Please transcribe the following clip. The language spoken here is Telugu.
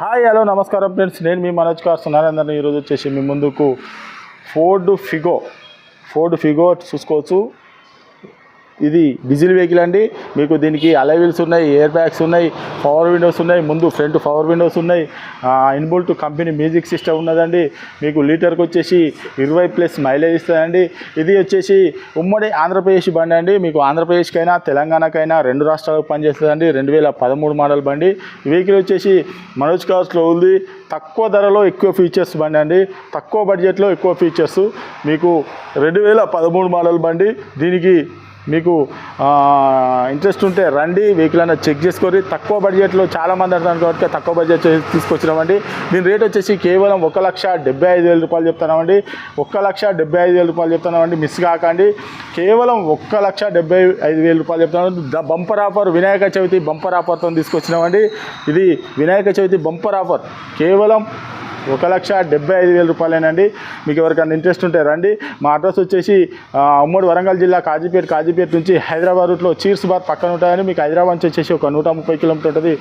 హాయ్ హలో నమస్కారం ఫ్రెండ్స్. నేను మీ మనోజ్ కార్ సునారేందర్ని ఈరోజు వచ్చేసి మీ ముందుకు ఫోర్డ్ ఫిగో ఫోర్డ్ ఫిగో చూసుకోవచ్చు. ఇది డీజిల్ వెహికల్ అండి. మీకు దీనికి అలైవిల్స్ ఉన్నాయి ఎయిర్ బ్యాగ్స్ ఉన్నాయి పవర్ విండోస్ ఉన్నాయి ముందు ఫ్రంట్ పవర్ విండోస్ ఉన్నాయి. ఇన్బుల్ట్ కంపెనీ మ్యూజిక్ సిస్టమ్ ఉన్నదండి. మీకు లీటర్కి వచ్చేసి ఇరవై ప్లస్ మైలేజ్ ఇస్తుందండి. ఇది వచ్చేసి ఉమ్మడి ఆంధ్రప్రదేశ్ బండి అండి. మీకు ఆంధ్రప్రదేశ్కైనా తెలంగాణకైనా రెండు రాష్ట్రాలకు పనిచేస్తుందండి. రెండు వేల పదమూడు మోడల్ బండి. వెహికల్ వచ్చేసి మనోజ్ కార్స్లో ఉంది. తక్కువ ధరలో ఎక్కువ ఫీచర్స్ బండి అండి. తక్కువ బడ్జెట్లో ఎక్కువ ఫీచర్స్. మీకు రెండు వేల పదమూడు మోడల్ బండి. దీనికి మీకు ఇంట్రెస్ట్ ఉంటే రండి వెహికల్ అన్న చెక్ చేసుకొని తక్కువ బడ్జెట్లో చాలామంది అంటున్నారు కాబట్టి తక్కువ బడ్జెట్ తీసుకొచ్చినామండి. దీని రేట్ వచ్చేసి కేవలం ఒక లక్ష డెబ్బై ఐదు వేల రూపాయలు చెప్తున్నామండి. ఒక్క లక్ష డెబ్బై ఐదు వేల రూపాయలు చెప్తున్నామండి మిస్ కాకండి. కేవలం ఒక్క లక్ష డెబ్బై ఐదు వేల రూపాయలు చెప్తున్నాను the bumper offer Vinayaka Chavithi bumper ఆఫర్తో తీసుకొచ్చినామండి. ఇది వినాయక చవితి బంపర్ ఆఫర్ కేవలం ఒక లక్ష డెబ్బై ఐదు వేల రూపాయలేనండి. మీకు ఎవరికైనా ఇంట్రెస్ట్ ఉంటే రండి. మా అడ్రస్ వచ్చేసి ఉమ్మడి వరంగల్ జిల్లా కాజీపేట కాజీపేట నుంచి హైదరాబాద్ రూట్లో చీర్స్ బార్ పక్కన ఉంటాయని మీకు హైదరాబాద్ నుంచి వచ్చేసి ఒక నూట ముప్పై కిలోమీటర్ ఉంటుంది.